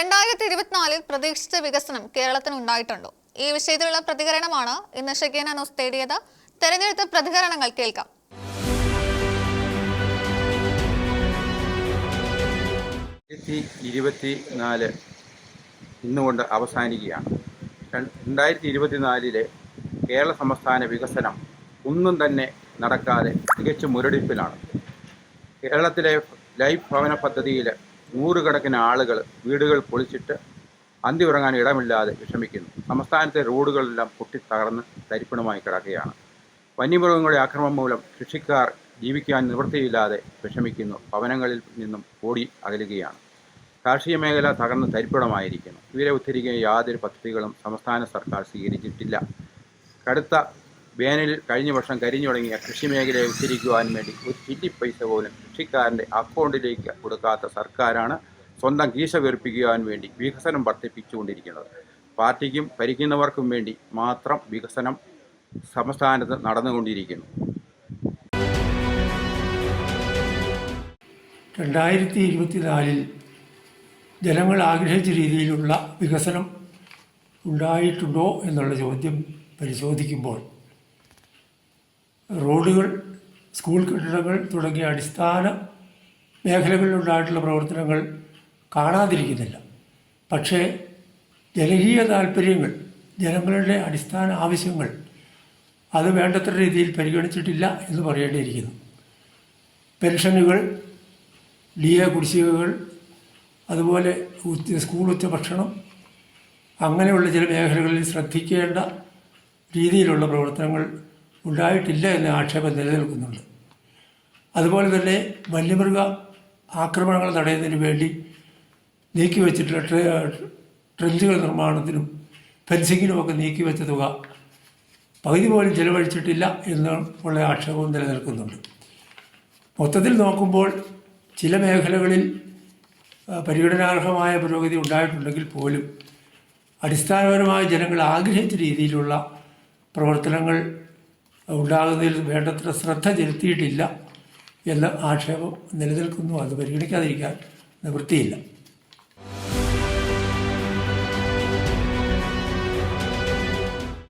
രണ്ടായിരത്തി ഇരുപത്തിനാലിൽ പ്രതീക്ഷിച്ച വികസനം കേരളത്തിന് ഉണ്ടായിട്ടുണ്ടോ ഈ വിഷയത്തിലുള്ള പ്രതികരണമാണ് ഇന്ന് ഷെഗീന ന്യൂസ് തേടിയത്. തെരഞ്ഞെടുത്ത പ്രതികരണങ്ങൾ കേൾക്കാം. ഇരുപത്തി നാല് ഇന്നുകൊണ്ട് അവസാനിക്കുകയാണ്. രണ്ട് രണ്ടായിരത്തി ഇരുപത്തിനാലിലെ കേരള സംസ്ഥാന വികസനം ഒന്നും തന്നെ നടക്കാതെ തികച്ചും മുരടിപ്പിലാണ്. കേരളത്തിലെ ലൈഫ് ഭവന പദ്ധതിയിൽ നൂറുകണക്കിന് ആളുകൾ വീടുകൾ പൊളിച്ചിട്ട് അന്തി ഉറങ്ങാൻ ഇടമില്ലാതെ വിഷമിക്കുന്നു. സംസ്ഥാനത്തെ റോഡുകളെല്ലാം പൊട്ടിത്തകർന്ന് തരിപ്പണമായി കിടക്കുകയാണ്. വന്യമൃഗങ്ങളുടെ ആക്രമണം മൂലം കൃഷിക്കാർ ജീവിക്കാൻ നിവൃത്തിയില്ലാതെ വിഷമിക്കുന്നു. ഭവനങ്ങളിൽ നിന്നും ഓടി അകലുകയാണ്. കാർഷിക മേഖല തകർന്ന് തരിപ്പണമായിരിക്കുന്നു. ഇവരെ ഉദ്ധരിക്കുന്ന യാതൊരു പദ്ധതികളും സംസ്ഥാന സർക്കാർ സ്വീകരിച്ചിട്ടില്ല. കടുത്ത വേനലിൽ കഴിഞ്ഞ വർഷം കരിഞ്ഞു തുടങ്ങിയ കൃഷി മേഖലയെ ഉദ്ധരിക്കുവാൻ വേണ്ടി ഒരു ചിറ്റി പൈസ പോലും കൃഷിക്കാരന്റെ അക്കൗണ്ടിലേക്ക് കൊടുക്കാത്ത സർക്കാരാണ് സ്വന്തം കീശ വീർപ്പിക്കുവാൻ വേണ്ടി വികസനം വർദ്ധിപ്പിച്ചുകൊണ്ടിരിക്കുന്നത്. പാർട്ടിക്കും ഭരിക്കുന്നവർക്കും വേണ്ടി മാത്രം വികസനം സംസ്ഥാനത്ത് നടന്നുകൊണ്ടിരിക്കുന്നു. രണ്ടായിരത്തി ഇരുപത്തിനാലിൽ ജനങ്ങൾ ആഗ്രഹിച്ച രീതിയിലുള്ള വികസനം ഉണ്ടായിട്ടുണ്ടോ എന്നുള്ള ചോദ്യം പരിശോധിക്കുമ്പോൾ റോഡുകൾ സ്കൂൾ കെട്ടിടങ്ങൾ തുടങ്ങിയ അടിസ്ഥാന മേഖലകളിലുണ്ടായിട്ടുള്ള പ്രവർത്തനങ്ങൾ കാണാതിരിക്കുന്നില്ല. പക്ഷേ ജനകീയ താല്പര്യങ്ങൾ ജനങ്ങളുടെ അടിസ്ഥാന ആവശ്യങ്ങൾ അത് വേണ്ടത്ര രീതിയിൽ പരിഗണിച്ചിട്ടില്ല എന്ന് പറയേണ്ടിയിരിക്കുന്നു. പെൻഷനുകൾ ഡി എ കുടിശ്ശികകൾ അതുപോലെ സ്കൂൾ ഉച്ചഭക്ഷണം അങ്ങനെയുള്ള ചില മേഖലകളിൽ ശ്രദ്ധിക്കേണ്ട രീതിയിലുള്ള പ്രവർത്തനങ്ങൾ ഉണ്ടായിട്ടില്ല എന്ന ആക്ഷേപം നിലനിൽക്കുന്നുണ്ട്. അതുപോലെ തന്നെ വന്യമൃഗ ആക്രമണങ്ങൾ തടയുന്നതിന് വേണ്ടി നീക്കിവെച്ചിട്ടുള്ള ട്രെ ട്രെഞ്ചുകൾ നിർമ്മാണത്തിനും ഫെൻസിങ്ങിനുമൊക്കെ നീക്കിവെച്ച തുക പകുതി പോലും ചെലവഴിച്ചിട്ടില്ല എന്നുള്ള ആക്ഷേപവും നിലനിൽക്കുന്നുണ്ട്. മൊത്തത്തിൽ നോക്കുമ്പോൾ ചില മേഖലകളിൽ പരിഗണനാർഹമായ പുരോഗതി ഉണ്ടായിട്ടുണ്ടെങ്കിൽ പോലും അടിസ്ഥാനപരമായ ജനങ്ങൾ ആഗ്രഹിച്ച രീതിയിലുള്ള പ്രവർത്തനങ്ങൾ ഉണ്ടാകുന്നതിൽ വേണ്ടത്ര ശ്രദ്ധ ചെലുത്തിയിട്ടില്ല എന്ന ആക്ഷേപം നിലനിൽക്കുന്നു. അത് പരിഗണിക്കാതിരിക്കാൻ നിവൃത്തിയില്ല.